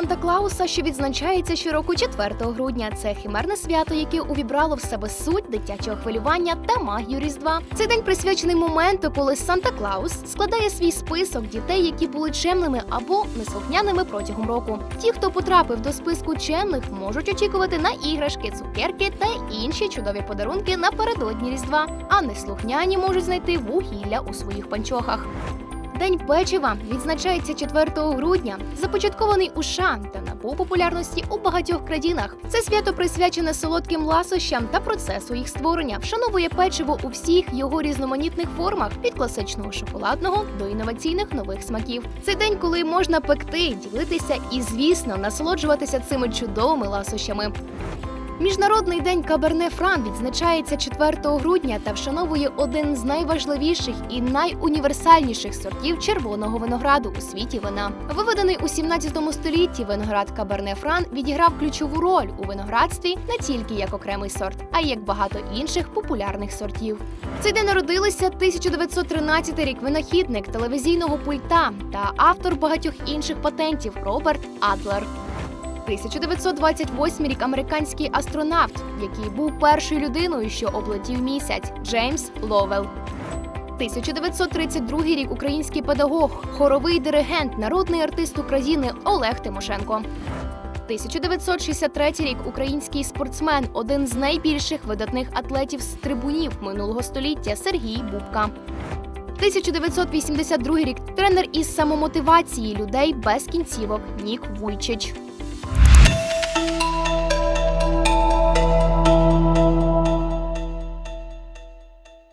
Санта-Клауса, що відзначається щороку 4 грудня. Це химерне свято, яке увібрало в себе суть дитячого хвилювання та магію Різдва. Цей день присвячений моменту, коли Санта-Клаус складає свій список дітей, які були чемними або неслухняними протягом року. Ті, хто потрапив до списку чемних, можуть очікувати на іграшки, цукерки та інші чудові подарунки напередодні Різдва. А неслухняні можуть знайти вугілля у своїх панчохах. День печива відзначається 4 грудня, започаткований у США та набув популярності у багатьох країнах. Це свято присвячене солодким ласощам та процесу їх створення, вшановує печиво у всіх його різноманітних формах від класичного шоколадного до інноваційних нових смаків. Це день, коли можна пекти, ділитися і, звісно, насолоджуватися цими чудовими ласощами. Міжнародний день Каберне Фран відзначається 4 грудня та вшановує один з найважливіших і найуніверсальніших сортів червоного винограду у світі вина. Виведений у 17 столітті виноград Каберне Фран відіграв ключову роль у виноградстві не тільки як окремий сорт, а й як багато інших популярних сортів. Цей день народилися 1913 рік винахідник телевізійного пульта та автор багатьох інших патентів Роберт Адлер. 1928 рік американський астронавт, який був першою людиною, що облетів місяць Джеймс Ловел. 1932 рік український педагог, хоровий диригент, народний артист України Олег Тимошенко. 1963 рік український спортсмен, один з найбільших видатних атлетів з трибунів минулого століття Сергій Бубка. 1982 рік тренер із самомотивації людей без кінцівок Нік Вуйчич.